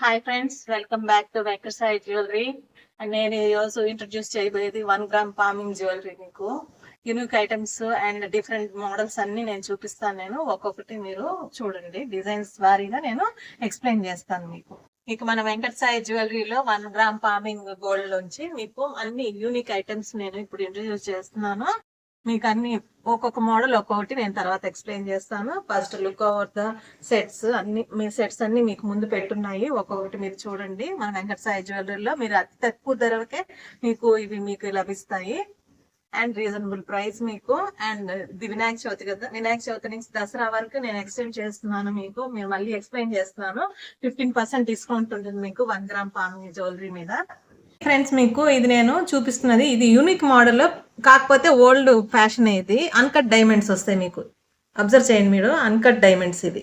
Hi friends welcome back to Venkata Sai jewellery and నేను ఈరోజు introduce చేయబోయేది one gram పామింగ్ జ్యువెలరీ మీకు. Unique items and different models అన్ని నేను చూపిస్తాను నేను. ఒక్కొక్కటి మీరు చూడండి. డిజైన్స్ వారీగా నేను ఎక్స్ప్లెయిన్ చేస్తాను మీకు. మీకు మన వెంకట సాయి జ్యువెలరీలో వన్ గ్రామ్ పామింగ్ గోల్డ్ నుంచి మీకు అన్ని యూనిక్ ఐటమ్స్ నేను ఇప్పుడు ఇంట్రడ్యూస్ చేస్తున్నాను. మీకు అన్ని ఒక్కొక్క మోడల్ ఒక్కొక్కటి నేను తర్వాత ఎక్స్ప్లెయిన్ చేస్తాను. First look over the sets అన్ని మీ సెట్స్ అన్ని మీకు ముందు పెట్టున్నాయి. ఒక్కొక్కటి మీరు చూడండి. మన వెంకట సాయి జ్యువెలరీలో మీరు అతి తక్కువ ధరకే మీకు ఇవి మీకు లభిస్తాయి. అండ్ రీజనబుల్ ప్రైస్ మీకు. అండ్ ఇది వినాయక చవితి కదా వినాయక చవితి నుంచి దసరా వరకు నేను ఎక్స్టెండ్ చేస్తున్నాను మీకు. మీరు మళ్ళీ ఎక్స్ప్లెయిన్ చేస్తున్నాను. ఫిఫ్టీన్ పర్సెంట్ డిస్కౌంట్ ఉంటుంది మీకు వన్ గ్రామ్ పాము జ్యువెలరీ మీద. ఫ్రెండ్స్ మీకు ఇది నేను చూపిస్తున్నది. ఇది యూనిక్ మోడల్ కాకపోతే ఓల్డ్ ఫ్యాషన్ ఇది. అన్కట్ డైమండ్స్ వస్తాయి మీకు. అబ్జర్వ్ చేయండి మీరు. అన్కట్ డైమండ్స్ ఇది.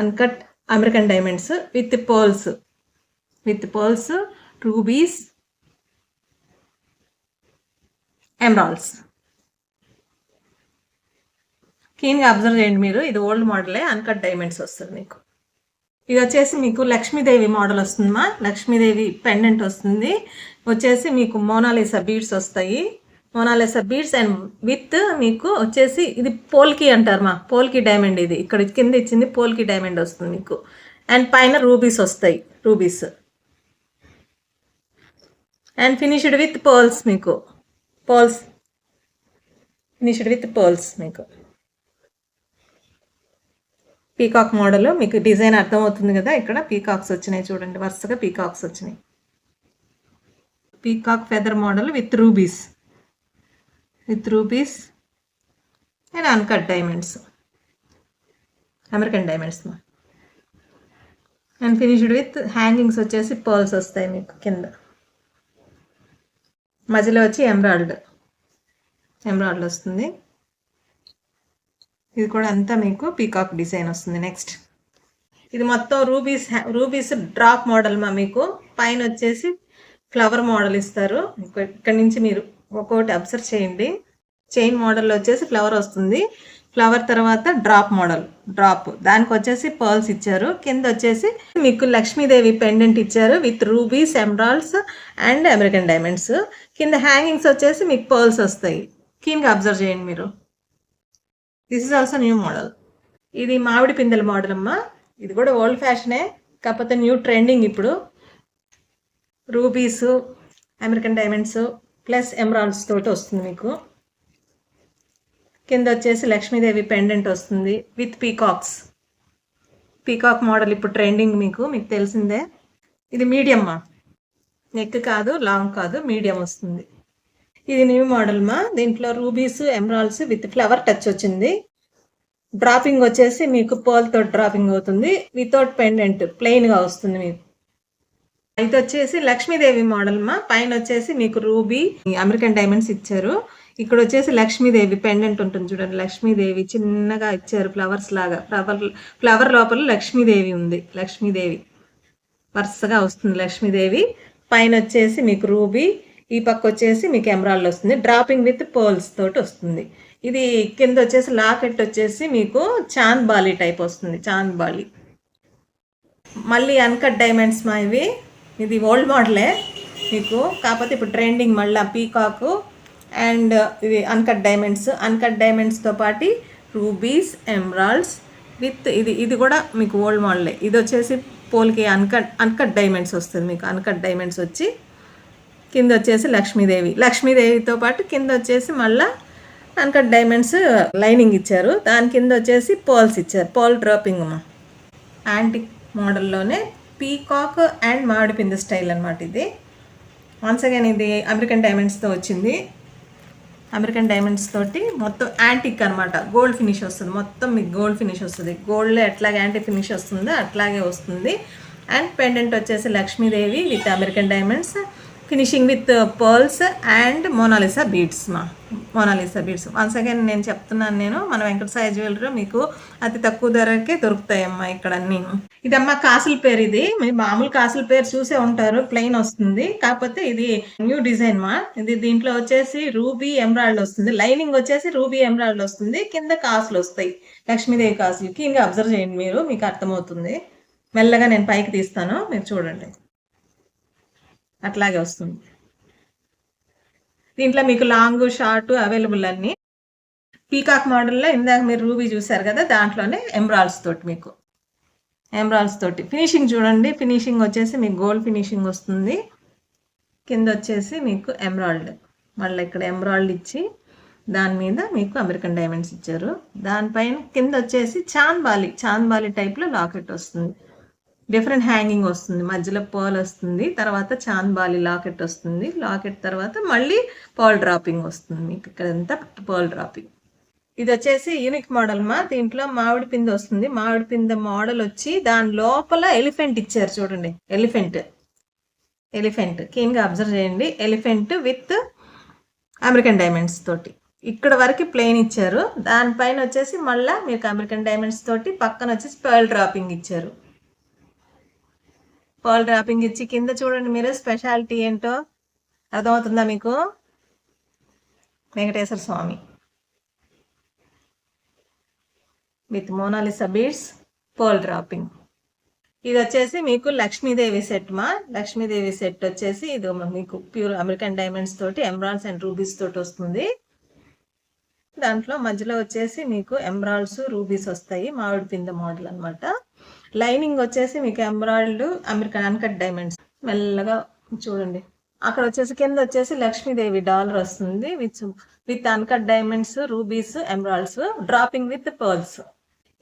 Uncut American diamonds with pearls with pearls rubies emeralds క్లీన్గా అబ్జర్వ్ చేయండి మీరు. ఇది ఓల్డ్ మోడలే అన్కట్ డైమండ్స్ వస్తుంది మీకు. ఇది వచ్చేసి మీకు లక్ష్మీదేవి మోడల్ వస్తుందమ్మా. లక్ష్మీదేవి పెండెంట్ వస్తుంది. వచ్చేసి మీకు మోనాలిసా బీడ్స్ వస్తాయి. Mona Lisa beads and with మీకు వచ్చేసి ఇది పోల్కి అంటారు మా పోల్కి డైమండ్ ఇది. ఇక్కడ కింద ఇచ్చింది పోల్కి డైమండ్ వస్తుంది మీకు. అండ్ పైన రూబీస్ వస్తాయి rubies. And finished with pearls మీకు పర్ల్స్. ఫినిష్డ్ విత్ పర్ల్స్ మీకు. పీకాక్ మోడల్ మీకు డిజైన్ అర్థమవుతుంది కదా ఇక్కడ పీకాక్స్ వచ్చినాయి చూడండి వరుసగా పీకాక్స్ వచ్చినాయి. Peacock feather model with rubies. With rubies and uncut diamonds. American diamonds and finished with hangings వచ్చేసి పర్ల్స్ వస్తాయి మీకు కింద. మధ్యలో వచ్చి ఎంబ్రాయిడ్ ఎంబ్రాయిడ్ వస్తుంది. ఇది కూడా అంతా మీకు పీకాక్ డిజైన్ వస్తుంది నెక్స్ట్. ఇది మొత్తం రూబీస్ రూబీస్ డ్రాప్ మోడల్ మా మీకు. పైన వచ్చేసి ఫ్లవర్ మోడల్ ఇస్తారు. ఇక్కడ నుంచి మీరు ఒక్కొక్కటి అబ్జర్వ్ చేయండి. చైన్ మోడల్ వచ్చేసి ఫ్లవర్ వస్తుంది. ఫ్లవర్ తర్వాత డ్రాప్ మోడల్ డ్రాప్. దానికి వచ్చేసి పర్ల్స్ ఇచ్చారు. కింద వచ్చేసి మీకు లక్ష్మీదేవి పెండెంట్ ఇచ్చారు with rubies emeralds and American diamonds. కింద హ్యాంగింగ్స్ వచ్చేసి మీకు పర్ల్స్ వస్తాయి. క్లీన్గా అబ్జర్వ్ చేయండి మీరు. This is also new model ఇది మామిడి పిందెల మోడల్ అమ్మా. ఇది కూడా ఓల్డ్ ఫ్యాషనే కాకపోతే న్యూ ట్రెండింగ్ ఇప్పుడు. Rubies American diamonds. Plus emeralds తోటి వస్తుంది మీకు. కింద వచ్చేసి లక్ష్మీదేవి పెండెంట్ వస్తుంది విత్ పీకాక్స్ పీకాక్ మోడల్ ఇప్పుడు ట్రెండింగ్ మీకు మీకు తెలిసిందే. ఇది మీడియమ్మా నెక్ కాదు లాంగ్ కాదు మీడియం వస్తుంది. ఇది న్యూ మోడల్ మా? దీంట్లో rubies emeralds with flower touch వచ్చింది. డ్రాపింగ్ వచ్చేసి మీకు పోల్తో డ్రాపింగ్ అవుతుంది. వితౌట్ పెండెంట్ ప్లెయిన్గా వస్తుంది మీకు. ఇది వచ్చేసి లక్ష్మీదేవి మోడల్ మా. పైన వచ్చేసి మీకు రూబీ అమెరికన్ డైమండ్స్ ఇచ్చారు. ఇక్కడ వచ్చేసి లక్ష్మీదేవి పెండెంట్ ఉంటుంది చూడండి. లక్ష్మీదేవి చిన్నగా ఇచ్చారు ఫ్లవర్స్ లాగా. ఫ్లవర్ ఫ్లవర్ లోపల లక్ష్మీదేవి ఉంది. లక్ష్మీదేవి. వరుసగా వస్తుంది లక్ష్మీదేవి. పైన వచ్చేసి మీకు రూబీ ఈ పక్క వచ్చేసి మీకు ఎమరాల్డ్ వస్తుంది. డ్రాపింగ్ విత్ పర్ల్స్ తోటి వస్తుంది. ఇది కింద వచ్చేసి లాకెట్ వచ్చేసి మీకు చాంద్ బాలి టైప్ వస్తుంది. చాంద్ బాలి. మళ్ళీ అన్కట్ డైమండ్స్ మా ఇవి. ఇది ఓల్డ్ మోడలే మీకు. కాకపోతే ఇప్పుడు ట్రెండింగ్ మళ్ళీ పీకాకు అండ్ ఇది అన్కట్ డైమండ్స్. అన్కట్ డైమండ్స్తో పాటు రూబీస్ ఎమరాల్డ్స్ విత్ ఇది ఇది కూడా మీకు ఓల్డ్ మోడలే. ఇది వచ్చేసి పోల్కి అన్కట్ అన్కట్ డైమండ్స్ వస్తుంది మీకు. అన్కట్ డైమండ్స్ వచ్చి కింద వచ్చేసి లక్ష్మీదేవి. లక్ష్మీదేవితో పాటు కింద వచ్చేసి మళ్ళా అన్కట్ డైమండ్స్ లైనింగ్ ఇచ్చారు. దాని కింద వచ్చేసి పోల్స్ ఇచ్చారు. పోల్ డ్రాపింగ్ అమ్మా. యాంటిక్ మోడల్లోనే పీకాక్ అండ్ మామిడిపింద స్టైల్ అనమాట ఇది. వన్స్ అగైన్ ఇది అమెరికన్ డైమండ్స్తో వచ్చింది. అమెరికన్ డైమండ్స్ తోటి మొత్తం యాంటిక్ అనమాట గోల్డ్ ఫినిష్ వస్తుంది. మొత్తం మీకు గోల్డ్ ఫినిష్ వస్తుంది. గోల్డ్లో ఎట్లాగే యాంటీ ఫినిష్ వస్తుందో అట్లాగే వస్తుంది. అండ్ పెండెంట్ వచ్చేసి Lakshmidevi with American diamonds finishing with pearls and Mona Lisa beads మా Mona Lisa beads once again నేను చెప్తున్నాను నేను మన వెంకట సాయి జ్యువెలరీ మీకు అతి తక్కువ ధరకే దొరుకుతాయమ్మా ఇక్కడ అన్ని ఇదమ్మా కాసుల పేరు ఇది. మీరు మామూలు కాసుల పేరు చూసే ఉంటారు ప్లెయిన్ వస్తుంది. కాకపోతే ఇది న్యూ డిజైన్ మా. ఇది దీంట్లో వచ్చేసి రూబీ ఎమరాల్డ్ వస్తుంది. లైనింగ్ వచ్చేసి రూబీ ఎమరాల్డ్ వస్తుంది. కింద కాసులు వస్తాయి. లక్ష్మీదేవి కాసులకి ఇంకా అబ్జర్వ్ చేయండి మీరు మీకు అర్థమవుతుంది. మెల్లగా నేను పైకి తీస్తాను. మీరు చూడండి. అట్లాగే వస్తుంది. దీంట్లో మీకు లాంగ్ షార్ట్ అవైలబుల్ అన్నీ. పీకాక్ మోడల్లో ఇందాక మీరు రూబీ చూసారు కదా దాంట్లోనే ఎమ్రాల్స్ తోటి మీకు. ఎమ్రాల్స్ తోటి. ఫినిషింగ్ చూడండి. ఫినిషింగ్ వచ్చేసి మీకు గోల్డ్ ఫినిషింగ్ వస్తుంది. కింద వచ్చేసి మీకు ఎంబ్రాయిల్డ్ మళ్ళీ ఇక్కడ ఎంబ్రాయిల్డ్ ఇచ్చి దాని మీద మీకు అమెరికన్ డైమండ్స్ ఇచ్చారు. దానిపైన కింద వచ్చేసి చాంద్బాలి చాంద్బాలి టైప్లో లాకెట్ వస్తుంది. డిఫరెంట్ హ్యాంగింగ్ వస్తుంది. మధ్యలో పర్ల్ వస్తుంది తర్వాత చాంద్బాలి లాకెట్ వస్తుంది. లాకెట్ తర్వాత మళ్ళీ పర్ల్ డ్రాపింగ్ వస్తుంది మీకు. ఇక్కడంతా పర్ల్ డ్రాపింగ్. ఇది వచ్చేసి యూనిక్ మోడల్ మా. దీంట్లో మామిడి పింద వస్తుంది. మామిడి పింద మోడల్ వచ్చి దాని లోపల ఎలిఫెంట్ ఇచ్చారు చూడండి. ఎలిఫెంట్. ఎలిఫెంట్. క్లీన్గా అబ్జర్వ్ చేయండి. ఎలిఫెంట్ విత్ అమెరికన్ డైమండ్స్ తోటి. ఇక్కడ వరకు ప్లెయిన్ ఇచ్చారు. దానిపైన వచ్చేసి మళ్ళీ మీకు అమెరికన్ డైమండ్స్ తోటి పక్కన వచ్చేసి పర్ల్ డ్రాపింగ్ ఇచ్చారు. పర్ల్ డ్రాపింగ్ ఇచ్చి కింద చూడండి మీరు స్పెషాలిటీ ఏంటో అర్థమవుతుందా మీకు? Venkateswara Swamy. With Mona Lisa beads pearl dropping ఇది వచ్చేసి మీకు లక్ష్మీదేవి సెట్ మా. లక్ష్మీదేవి సెట్ వచ్చేసి ఇది మీకు ప్యూర్ అమెరికన్ డైమండ్స్ తోటి ఎమరాల్డ్స్ అండ్ రూబీస్ తోటి వస్తుంది. దాంట్లో మధ్యలో వచ్చేసి మీకు ఎమరాల్డ్స్ రూబీస్ వస్తాయి. మామిడి పింద మోడల్ అనమాట లైనింగ్ వచ్చేసి మీకు ఎంబ్రాయిడ్ అమెరికన్ అన్కట్ డైమండ్స్. మెల్లగా చూడండి. అక్కడ వచ్చేసి కింద వచ్చేసి లక్ష్మీదేవి డాలర్ వస్తుంది with with uncut diamonds rubies emeralds dropping with pearls.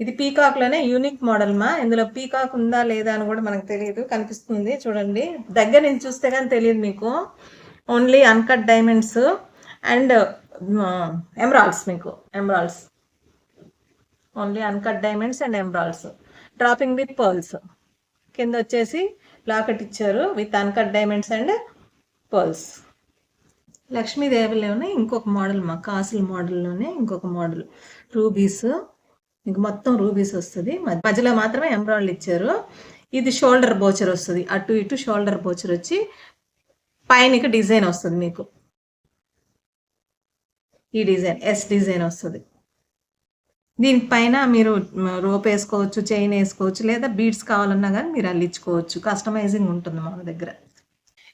ఇది పీకాక్లోనే యూనిక్ మోడల్ మా. ఇందులో పీకాక్ ఉందా లేదా అని కూడా మనకు తెలియదు కనిపిస్తుంది. చూడండి. దగ్గర నుంచి చూస్తే కానీ తెలియదు మీకు. Only uncut diamonds and emeralds మీకు. Emeralds only uncut diamonds and emeralds dropping with pearls కింద వచ్చేసి లాకెట్ ఇచ్చారు with uncut diamonds and pearls లక్ష్మీదేవిలోనే ఇంకొక మోడల్ మా కాసుల మోడల్లోనే ఇంకొక మోడల్ రూబీస్ మీకు మొత్తం రూబీస్ వస్తుంది. మధ్యలో మాత్రమే ఎంబ్రాయిడరీ ఇచ్చారు. ఇది షోల్డర్ బోచర్ వస్తుంది. అటు ఇటు షోల్డర్ బోచర్ వచ్చి పైన డిజైన్ వస్తుంది మీకు. ఈ డిజైన్ ఎస్ డిజైన్ వస్తుంది. దీనిపైన మీరు రోప్ వేసుకోవచ్చు చైన్ వేసుకోవచ్చు లేదా బీడ్స్ కావాలన్నా కానీ మీరు అల్లించుకోవచ్చు. కస్టమైజింగ్ ఉంటుంది మన దగ్గర.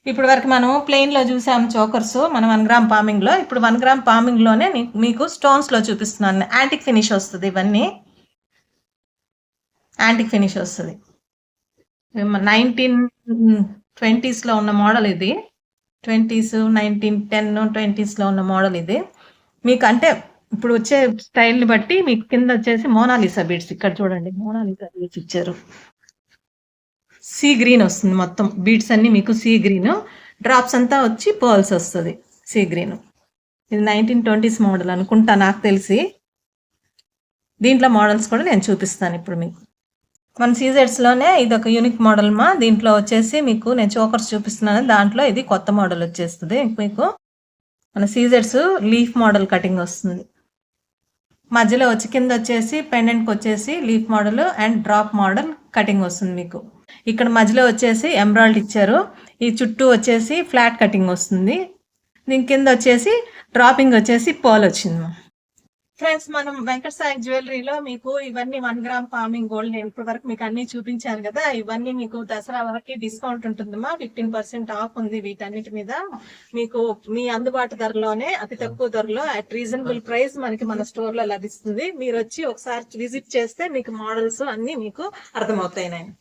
ఇప్పుడు వరకు మనం ప్లెయిన్లో చూసాం చోకర్స్. మన వన్ గ్రామ్ పామింగ్లో. ఇప్పుడు వన్ గ్రామ్ పామింగ్లోనే మీకు స్టోన్స్లో చూపిస్తున్నాను. యాంటిక్ ఫినిష్ వస్తుంది ఇవన్నీ. యాంటిక్ ఫినిష్ వస్తుంది. నైన్టీన్ ట్వంటీస్లో ఉన్న మోడల్ ఇది. ట్వంటీస్ నైన్టీన్ టెన్ ట్వంటీస్లో ఉన్న మోడల్ ఇది. మీకు అంటే ఇప్పుడు వచ్చే స్టైల్ని బట్టి మీకు కింద వచ్చేసి మోనాలిసా బీడ్స్ ఇక్కడ చూడండి మోనాలిసా బీడ్స్ ఇచ్చారు. సీ గ్రీన్ వస్తుంది మొత్తం. బీడ్స్ అన్ని మీకు సీ గ్రీన్ డ్రాప్స్ అంతా వచ్చి పర్ల్స్ వస్తుంది సీ గ్రీన్ ఇది నైన్టీన్ ట్వంటీస్ మోడల్ అనుకుంటా నాకు తెలిసి. దీంట్లో మోడల్స్ కూడా నేను చూపిస్తాను ఇప్పుడు మీకు. మన సీజెడ్స్లోనే ఇది ఒక యూనిక్ మోడల్ మా. దీంట్లో వచ్చేసి మీకు నేను చోకర్స్ చూపిస్తున్నాను. దాంట్లో ఇది కొత్త మోడల్ వచ్చేస్తుంది. మీకు మన సీజెడ్స్ లీఫ్ మోడల్ కటింగ్ వస్తుంది. మధ్యలో వచ్చి కింద వచ్చేసి పెండెంట్కి వచ్చేసి leaf model and drop model cutting వస్తుంది మీకు. ఇక్కడ మధ్యలో వచ్చేసి ఎంబ్రాయిడ్ ఇచ్చారు. ఈ చుట్టూ వచ్చేసి ఫ్లాట్ కటింగ్ వస్తుంది. దీని కింద వచ్చేసి డ్రాపింగ్ వచ్చేసి పోల్ వచ్చింది ఫ్రెండ్స్ మనం వెంకట సాయి జ్యువెలరీలో మీకు ఇవన్నీ వన్ గ్రామ్ ఫార్మింగ్ గోల్డ్ నేను ఇప్పటి వరకు మీకు అన్ని చూపించాను కదా. ఇవన్నీ మీకు దసరా వరకు డిస్కౌంట్ ఉంటుందమ్మా. ఫిఫ్టీన్ పర్సెంట్ ఆఫ్ ఉంది వీటన్నిటి మీద. మీకు మీ అందుబాటు ధరలోనే అతి తక్కువ ధరలో అట్ రీజనబుల్ ప్రైస్ మనకి మన స్టోర్లో లభిస్తుంది. మీరు వచ్చి ఒకసారి విజిట్ చేస్తే మీకు మోడల్స్ అన్ని మీకు అర్థమవుతాయి.